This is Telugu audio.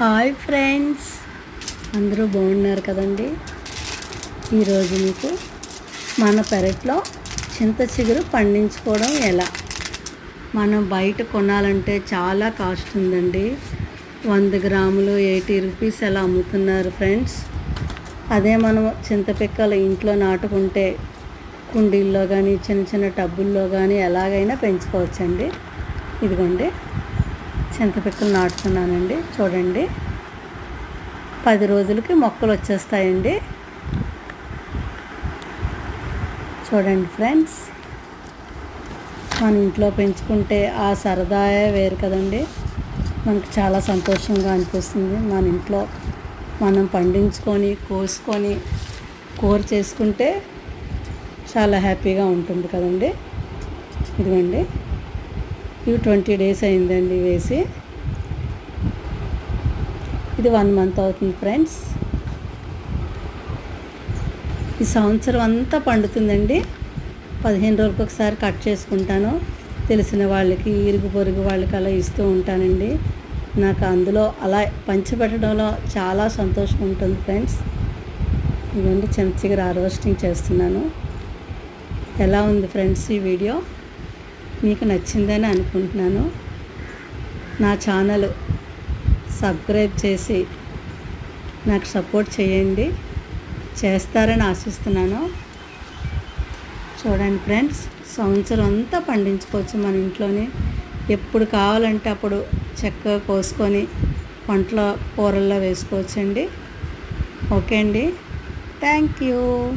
Hi friends. అందరూ బాగున్నారు కదండి? ఈరోజు మీకు మన పెరట్లో చింత చిగురు పండించుకోవడం ఎలా? మనం బయట కొనాలంటే చాలా కాస్ట్ ఉందండి. వంద గ్రాములు ఎయిటీ రూపీస్ ఎలా అమ్ముతున్నారు ఫ్రెండ్స్. అదే మనం చింతపిక్కలు ఇంట్లో నాటుకుంటే కుండీల్లో కానీ చిన్న చిన్న టబ్బుల్లో కానీ ఎలాగైనా పెంచుకోవచ్చండి. ఇదిగోండి. చింతపిక్కలు నాటుతున్నానండి? చూడండి. పది రోజులకి మొక్కలు వచ్చేస్తాయండి. చూడండి ఫ్రెండ్స్. మన ఇంట్లో పెంచుకుంటే ఆ సరదాయే వేరు కదండి. మనకు చాలా సంతోషంగా అనిపిస్తుంది. మన ఇంట్లో మనం పండించుకొని కోసుకొని కూర చేసుకుంటే చాలా హ్యాపీగా ఉంటుంది కదండి. ఇదిగోండి. ఇవి ట్వంటీ డేస్ అయిందండి వేసి. ఇది వన్ మంత్ అవుతుంది ఫ్రెండ్స్. ఈ సంవత్సరం అంతా పండుతుందండి. పదిహేను రోజులకు ఒకసారి కట్ చేసుకుంటాను. తెలిసిన వాళ్ళకి ఇరుగు పొరుగు వాళ్ళకి అలా ఇస్తూ ఉంటానండి. నాకు అందులో అలా పంచిపెట్టడంలో చాలా సంతోషం ఉంటుంది ఫ్రెండ్స్. ఇవన్నీ చెంచగిరి హార్వెస్టింగ్ చేస్తున్నాను. ఎలా ఉంది ఫ్రెండ్స్ ఈ వీడియో? మీకు నచ్చిందని అనుకుంటున్నాను. నా ఛానల్ సబ్స్క్రైబ్ చేసి నాకు సపోర్ట్ చేయండి. చేస్తారని ఆశిస్తున్నాను. చూడండి ఫ్రెండ్స్ సంవత్సరం అంతా పండించుకోవచ్చు మన ఇంట్లోనే. ఎప్పుడు కావాలంటే అప్పుడు చక్కగా కోసుకొని వంటలో కూరల్లో వేసుకోవచ్చండి. ఓకే అండి. Thank you.